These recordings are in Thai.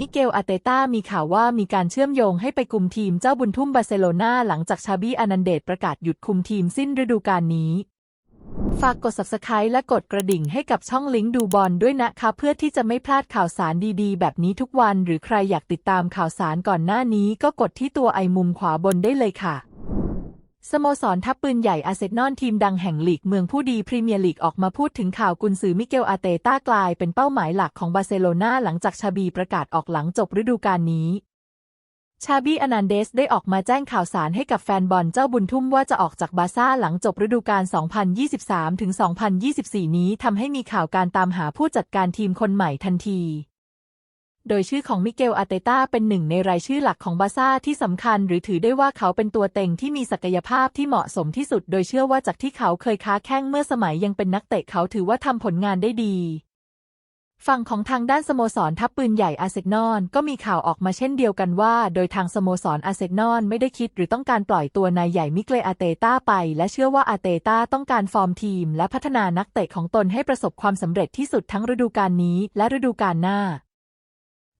มิเกลอาเตต้ามีข่าวว่ามีการเชื่อมโยงให้ไปกุมทีมเจ้าบุญทุ่มบาร์เซโลนาหลังจากชาบีอนันเดตประกาศหยุดคุมทีมสิ้นฤดูกาลนี้ ฝากกด subscribe และกดกระดิ่งให้กับช่องลิงก์ดูบอลด้วยนะคะ เพื่อที่จะไม่พลาดข่าวสารดีๆ แบบนี้ทุกวัน หรือใครอยากติดตามข่าวสารก่อนหน้านี้ ก็กดที่ตัวไอมุมขวาบนได้เลยค่ะ สโมสรทัพปืนใหญ่อาร์เซนอลทีมดังแห่งลีกเมืองผู้ดีพรีเมียร์ลีกออกมาพูดถึงข่าวกุนซือมิเกลอาเตต้ากลายเป็นเป้าหมายหลักของบาร์เซโลนาหลังจากชาบีประกาศออกหลังจบฤดูกาลนี้ ชาบีอนันเดสได้ออกมาแจ้งข่าวสารให้กับแฟนบอลเจ้าบุญทุ่มว่าจะออกจากบาร์ซ่าหลังจบฤดูกาล 2023-2024 นี้ทำให้มีข่าวการตามหาผู้จัดการทีมคนใหม่ทันที โดยชื่อของมิเกลอาเตต้าเป็นหนึ่งในรายชื่อหลักของบาซ่าที่สำคัญ หรือถือได้ว่าเขาเป็นตัวเต็งที่มีศักยภาพที่เหมาะสมที่สุด โดยเชื่อว่าจากที่เขาเคยค้าแข้งเมื่อสมัยยังเป็นนักเตะเขาถือว่าทำผลงานได้ดี ฝั่งของทางด้านสโมสรทัพปืนใหญ่อาเซนอลก็มีข่าวออกมาเช่นเดียวกันว่า โดยทางสโมสรอาเซนอลไม่ได้คิดหรือต้องการปล่อยตัวนายใหญ่มิเกลอาเตต้าไป และเชื่อว่าอาเตต้าต้องการฟอร์มทีม และพัฒนานักเตะของตนให้ประสบความสำเร็จที่สุดทั้งฤดูกาลนี้ และฤดูกาลหน้า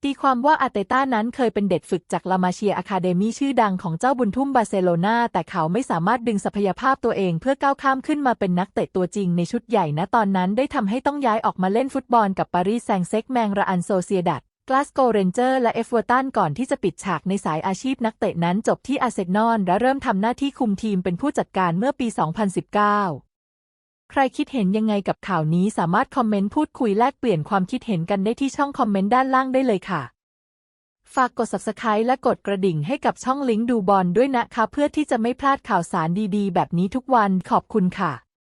ตีความว่าอาเตต้านั้นเคยเป็นเด็กฝึกจากลามาเชียอะคาเดมีชื่อดังของเจ้าบุญทุ่มบาร์เซโลนาแต่เขาไม่สามารถดึงศักยภาพตัวเองเพื่อก้าวข้ามขึ้นมาเป็นนักเตะตัวจริงในชุดใหญ่ณตอนนั้นได้ทำให้ต้องย้ายออกมาเล่นฟุตบอลกับปารีสแซงต์แซกแมงระอันโซเซียดัดกลาสโกเรนเจอร์และเอฟเวอร์ตันก่อนที่จะปิดฉากในสายอาชีพนักเตะนั้นจบที่อาร์เซนอลและเริ่มทำหน้าที่คุมทีมเป็นผู้จัดการเมื่อปี 2019 ใครคิดเห็นยังไงกับข่าวนี้สามารถคอมเมนต์พูดคุยแลกเปลี่ยนความคิดเห็นกันได้ที่ช่องคอมเมนต์ด้านล่างได้เลยค่ะ ฝากกด subscribe และกดกระดิ่งให้กับช่องลิงก์ดูบอลด้วยนะคะ เพื่อที่จะไม่พลาดข่าวสารดีๆ แบบนี้ทุกวันขอบคุณค่ะ